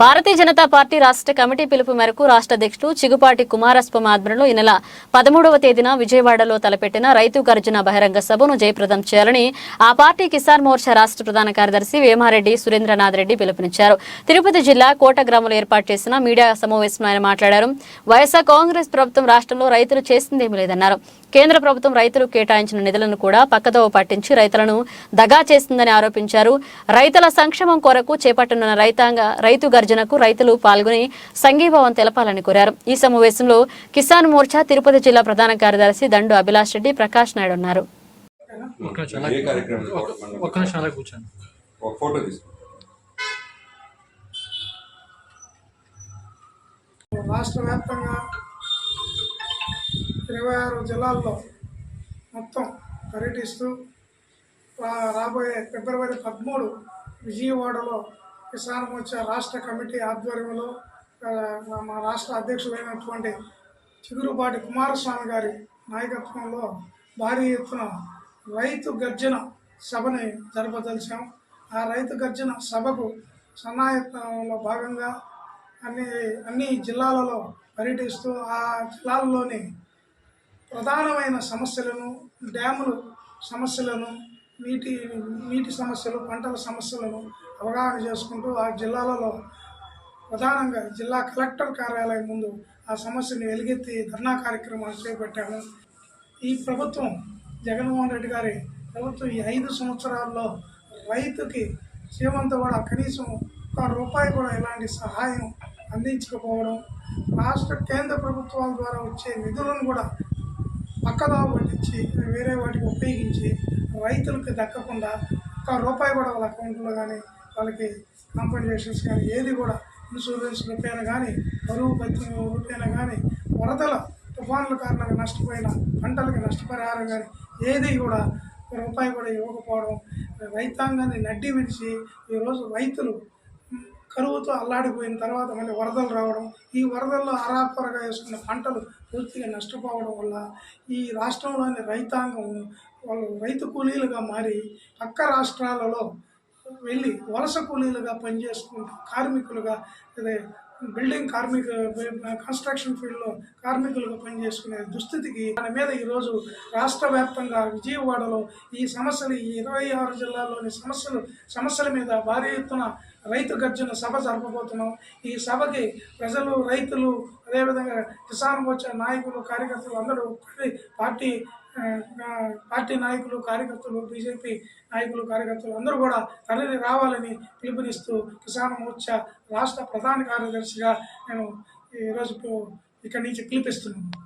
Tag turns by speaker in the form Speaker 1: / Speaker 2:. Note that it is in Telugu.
Speaker 1: భారతీయ జనతా పార్టీ రాష్ట్ర కమిటీ పిలుపు మేరకు రాష్ట్ర అధ్యక్షుడు చిగుపాటి కుమారస్వామి ఆధ్వర్యంలో ఈ నెల పదమూడవ తేదీన విజయవాడలో తలపెట్టిన రైతు గర్జన బహిరంగ సభను జయప్రదం చేయాలని ఆ పార్టీ కిసాన్ మోర్చా రాష్ట్ర ప్రధాన కార్యదర్శి వేమారెడ్డి సురేంద్రనాథ్ రెడ్డి పిలుపునిచ్చారు. తిరుపతి జిల్లా కోట గ్రామంలో ఏర్పాటు చేసిన మీడియా సమావేశంలో ఆయన మాట్లాడారు. వైఎస్ఆర్ కాంగ్రెస్ ప్రభుత్వం రాష్ట్రంలో రైతులు చేసిందేమీ లేదన్నారు. కేంద్ర ప్రభుత్వం రైతులు కేటాయించిన నిధులను కూడా పక్కదోవ పట్టించి రైతులను దగా చేస్తుందని ఆరోపించారు. రైతుల సంక్షేమం కొరకు చేపట్టనున్న రైతాంగ రైతు గర్జనకు రైతులు పాల్గొని సంఘీభావం తెలపాలని కోరారు. ఈ సమావేశంలో కిసాన్ మోర్చా తిరుపతి జిల్లా ప్రధాన కార్యదర్శి దండు అభిలాష్ రెడ్డి ప్రకాష్ నాయుడు ఉన్నారు.
Speaker 2: రాష్ట్ర వ్యాప్తంగా ఇరవై ఆరు జిల్లాల్లో మొత్తం పర్యటిస్తూ రాబోయే ఫిబ్రవరి పదమూడు విజయవాడలో కిసాన్ మోర్చా రాష్ట్ర కమిటీ ఆధ్వర్యంలో మా రాష్ట్ర అధ్యక్షులైనటువంటి చిగురుపాటి కుమారస్వామి గారి నాయకత్వంలో భారీ ఎత్తున రైతు గర్జన సభని జరపదలిచాం. ఆ రైతు గర్జన సభకు సన్నాయత్నంలో భాగంగా అన్ని అన్ని జిల్లాలలో పర్యటిస్తూ ఆ జిల్లాల్లోని ప్రధానమైన సమస్యలను డ్యాములు సమస్యలను నీటి నీటి సమస్యలు పంటల సమస్యలను అవగాహన చేసుకుంటూ ఆ జిల్లాలలో ప్రధానంగా జిల్లా కలెక్టర్ కార్యాలయం ముందు ఆ సమస్యను వెలుగెత్తి ధర్నా కార్యక్రమాలు చేపట్టాము. ఈ ప్రభుత్వం జగన్మోహన్ రెడ్డి గారి ప్రభుత్వం ఈ ఐదు సంవత్సరాల్లో రైతుకి జీవంత కూడా కనీసం ఒక రూపాయి కూడా ఎలాంటి సహాయం అందించకపోవడం రాష్ట్ర కేంద్ర ప్రభుత్వాల ద్వారా వచ్చే నిధులను కూడా పక్కదావ పట్టించి వేరే వాటికి ఉపయోగించి రైతులకు దక్కకుండా ఒక్క రూపాయి కూడా వాళ్ళ అకౌంట్లో కానీ వాళ్ళకి కాంపన్సేషన్స్ కానీ ఏది కూడా ఇన్సూరెన్స్ రూపాయన కానీ బరువు పత్తి రూపాయన కానీ వరదల తుఫాన్ల కారణంగా నష్టపోయిన పంటలకు నష్టపరిహారం కానీ ఏది కూడా రూపాయి కూడా ఇవ్వకపోవడం రైతాంగాన్ని నడ్డి విడిచి ఈరోజు రైతులు కరువుతో అల్లాడిపోయిన తర్వాత మళ్ళీ వరదలు రావడం ఈ వరదల్లో అరాపరగా వేసుకున్న పంటలు పూర్తిగా నష్టపోవడం వల్ల ఈ రాష్ట్రంలోని రైతాంగం వాళ్ళు రైతు కూలీలుగా మారి పక్క రాష్ట్రాలలో వెళ్ళి వలస కూలీలుగా పనిచేసుకుంటూ కార్మికులుగా అదే బిల్డింగ్ కార్మిక కన్స్ట్రక్షన్ ఫీల్డ్లో కార్మికులుగా పనిచేసుకునే దుస్థితికి దాని మీద ఈరోజు రాష్ట్ర వ్యాప్తంగా విజయవాడలో ఈ సమస్యలు ఈ ఇరవై ఆరు జిల్లాల్లోని సమస్యలు సమస్యల మీద భారీ ఎత్తున రైతు గర్జన సభ జరపబోతున్నాం. ఈ సభకి ప్రజలు రైతులు అదేవిధంగా కిసాన్ మోర్చా నాయకులు కార్యకర్తలు అందరూ పార్టీ- పార్టీ నాయకులు కార్యకర్తలు బీజేపీ నాయకులు కార్యకర్తలు అందరూ కూడా తరలి రావాలని పిలుపునిస్తూ కిసాన్ మోర్చా రాష్ట్ర ప్రధాన కార్యదర్శిగా నేను ఈరోజు ఇక్కడి నుంచి పిలిపిస్తున్నాను.